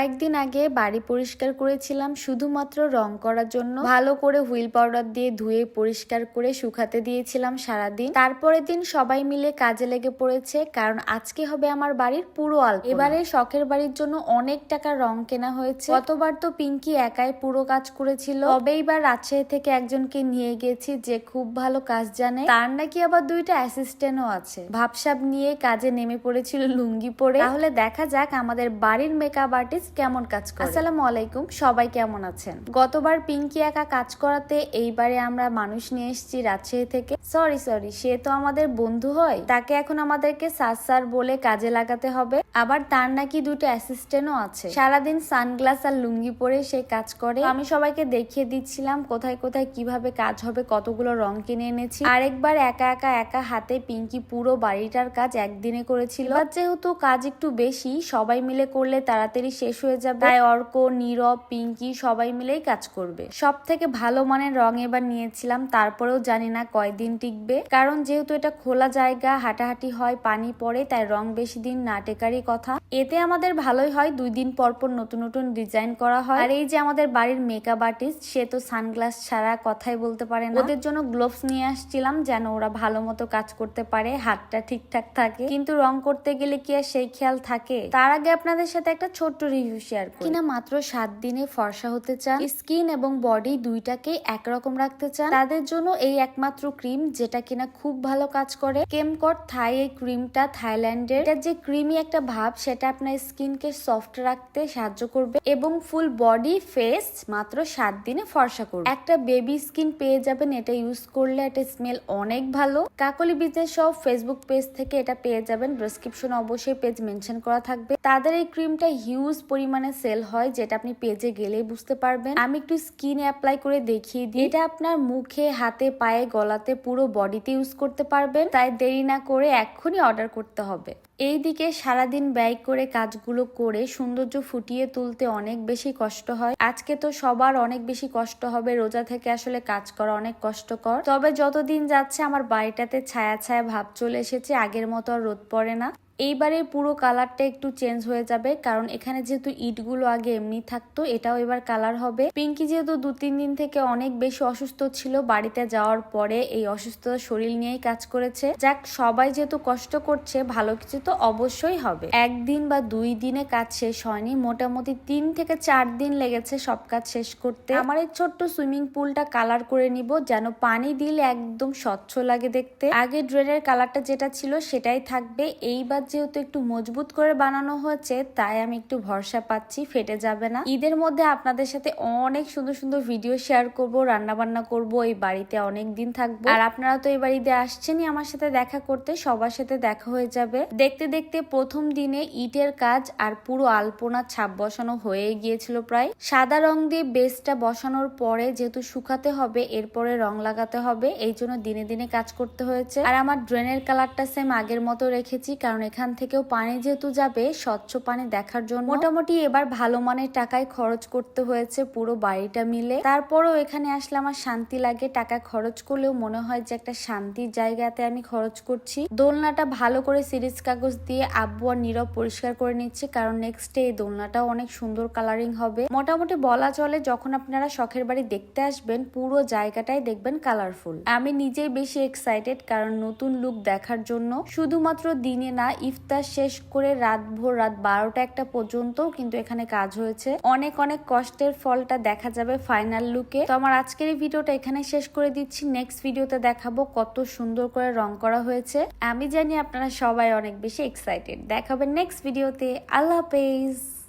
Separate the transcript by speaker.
Speaker 1: কয়েকদিন আগে বাড়ি পরিষ্কার করেছিলাম, শুধুমাত্র রং করার জন্য। ভালো করে হুইল পাউডার দিয়ে ধুয়ে পরিষ্কার করে শুকাতে দিয়েছিলাম সারাদিন। তারপরের দিন সবাই মিলে কাজে লেগে পড়েছে, কারণ আজকে হবে আমার বাড়ির পুরো আল এবারে শখের বাড়ির জন্য অনেক টাকা রং কেনা হয়েছে। গতবার তো পিঙ্কি একাই পুরো কাজ করেছিল। তবে এইবার রাজশাহী থেকে একজনকে নিয়ে গেছি যে খুব ভালো কাজ জানে। তার নাকি আবার দুইটা অ্যাসিস্ট্যান্টও আছে। ভাবসাব নিয়ে কাজে নেমে পড়েছিল লুঙ্গি পরে। তাহলে দেখা যাক আমাদের বাড়ির মেকআপ আর্টিস্ট কেমন কাজ করে? আসসালামু আলাইকুম, সবাই কেমন আছেন? গতবার পিঙ্কি একা কাজ করাতে এইবারে আমরা মানুষ নিয়ে এসেছি রাজশাহী থেকে। সরি সরি, সে তো আমাদের বন্ধু হয়। তাকে এখন আমাদেরকে সার সার বলে কাজে লাগাতে হবে। আবার তার নাকি দুটো অ্যাসিস্ট্যান্টও আছে। সারাদিন সানগ্লাস আর লুঙ্গি পরে সে কাজ করে। আমি সবাইকে দেখিয়ে দিচ্ছিলাম কোথায় কোথায় কীভাবে কাজ হবে, কতগুলো রং কিনে এনেছি। আরেকবার একা একা একা হাতে পিঙ্কি পুরো বাড়িটার কাজ একদিনে করেছিল। যেহেতু কাজ একটু বেশি, সবাই মিলে করলে তাড়াতাড়ি শেষ হয়ে যাবে। তাই অর্ক, নীরব, পিঙ্কি সবাই মিলেই কাজ করবে। সব থেকে ভালো মানের রং এবার নিয়েছিলাম, তারপরেও জানি না কয়দিন টিকবে। কারণ যেহেতু এটা খোলা জায়গা, হাঁটাহাঁটি হয়, পানি পড়ে, তাই রং বেশি দিন না টেকারই কথা। এতে আমাদের ভালোই হয়, দুই দিন পর পর নতুন নতুন ডিজাইন করা হয়। আর এই যে আমাদের বাড়ির মেকআপ আর্টিস্ট সে তো সানগ্লাস ছাড়া কথাই বলতে পারে না। ওদের জন্য গ্লোভস নিয়ে আসছিলাম, যেন ওরা ভালো মতো কাজ করতে পারে, হাতটা ঠিকঠাক থাকে। কিন্তু রং করতে গেলে কি আর সেই খেয়াল থাকে? তার আগে আপনাদের সাথে একটা ছোট্ট রিভিউ শেয়ার করি। কিনা মাত্র সাত দিনে ফর্সা হতে চান, স্কিন এবং বডি দুইটাকে একরকম রাখতে চান, তাদের জন্য এই একমাত্র ক্রিম যেটা কিনা খুব ভালো কাজ করে। কেমকট থাই এই ক্রিমটা থাইল্যান্ডের। এটা যে ক্রিমি একটা ভাব, সেটা আপনার স্কিনকে সফট রাখতে সাহায্য করবে এবং ফুল বডি ফেস মাত্র সাত দিনে ফর্সা করবে। একটা বেবি স্কিন পেয়ে যাবেন, এটা ইউজ করলে এটা স্মেল অনেক ভালো। কাকলি বিজনেস সব ফেসবুক পেজ থেকে এটা পেয়ে যাবেন প্রেসক্রিপশন অবশ্যই পেজ মেনশন করা থাকবে। তাদের এই ক্রিমটা হিউজ পরিমাণে সেল হয়, যেটা আপনি পেজে গেলেই বুঝতে পারবেন। আমি একটু স্কিনে অ্যাপ্লাই করে দেখিয়ে দিই। এটা আপনার মুখে, হাতে, পায়ে, গলাতে পুরো বডিতে ইউজ করতে পারবেন। তাই দেরি না করে এক্ষুনি অর্ডার করতে হবে। এইদিকে সারাদিন ব্যয় করে কাজগুলো করে সৌন্দর্য ফুটিয়ে তুলতে অনেক বেশি কষ্ট হয়। আজকে তো সবার অনেক বেশি কষ্ট হবে। রোজা থেকে আসলে কাজ করা অনেক কষ্টকর। তবে যতদিন যাচ্ছে, আমার বাড়িটাতে ছায়া ছায়া ভাব চলে এসেছে। আগের মতো আর রোদ পড়ে না। এইবারে পুরো কালারটা একটু চেঞ্জ হয়ে যাবে, কারণ এখানে যেহেতু ইটগুলো আগে এমনি থাকতো, এটাও এবার কালার হবে। পিঙ্কি যেহেতু দু তিন দিন থেকে অনেক বেশি অসুস্থ ছিল, বাড়িতে যাওয়ার পরে এই অসুস্থতা শরীর নিয়েই কাজ করেছে। যাক, সবাই যেহেতু কষ্ট করছে, ভালো কিছু তো অবশ্যই হবে। একদিন বা দুই দিনে কাজ শেষ হয়নি, মোটামুটি তিন থেকে চার দিন লেগেছে সব কাজ শেষ করতে। আমার এই ছোট্ট সুইমিং পুলটা কালার করে নিব, যেন পানি দিলে একদম স্বচ্ছ লাগে দেখতে। আগে ড্রেনের কালারটা যেটা ছিল সেটাই থাকবে, এইবার যেহেতু একটু মজবুত করে বানানো হয়েছে, তাই আমি একটু ভরসা পাচ্ছি, ফেটে যাবে না। ঈদের মধ্যে আপনাদের সাথে অনেক সুন্দর সুন্দর ভিডিও শেয়ার করব রান্না বান্না করব, এই বাড়িতে অনেক দিন থাকব। আর আপনারা তো এই বাড়িতে আসছেনই আমার সাথে দেখা করতে, সবার সাথে দেখা হয়ে যাবে। দেখতে দেখতে প্রথম দিনে ইটের কাজ আর পুরো আলপনা ছাপ বসানো হয়ে গিয়েছিল প্রায়। সাদা রং দিয়ে বেসটা বসানোর পরে যেহেতু শুকাতে হবে, এরপরে রং লাগাতে হবে, এই জন্য দিনে দিনে কাজ করতে হয়েছে। আর আমার ড্রেনের কালারটা সেম আগের মতো রেখেছি, কারণ এখান থেকেও পানি যেহেতু যাবে, স্বচ্ছ পানি দেখার জন্য মোটামুটি এবার ভালো মানের টাকায় খরচ করতে হয়েছে পুরো বাড়িটা মিলে। তারপরেও এখানে আসলে আমার শান্তি লাগে, টাকা খরচ করলেও মনে হয় যে একটা শান্তির জায়গাতে আমি খরচ করছি। দোলনাটা ভালো করে সিরিজ কাগজ দিয়ে আব্বু আর নীরব পরিষ্কার করে নিচ্ছি, কারণ নেক্সট এই দোলনাটাও অনেক সুন্দর কালারিং হবে। মোটামুটি বলা চলে, যখন আপনারা শখের বাড়ি দেখতে আসবেন, পুরো জায়গাটাই দেখবেন কালারফুল আমি নিজেই বেশি এক্সাইটেড কারণ নতুন লুক দেখার জন্য। শুধুমাত্র দিনে না ইফতার শেষ করে রাত ভোর রাত বারোটা একটা পর্যন্ত কিন্তু এখানে কাজ হয়েছে। অনেক অনেক কষ্টের ফলটা দেখা যাবে ফাইনাল লুকে তো আমার আজকের এই ভিডিওটা এখানে শেষ করে দিচ্ছি। নেক্সট ভিডিওতে দেখাবো কত সুন্দর করে রং করা হয়েছে। আমি জানি আপনারা সবাই অনেক বেশি এক্সাইটেড দেখাবেন নেক্সট ভিডিওতে আল্লাহ হাফেজ।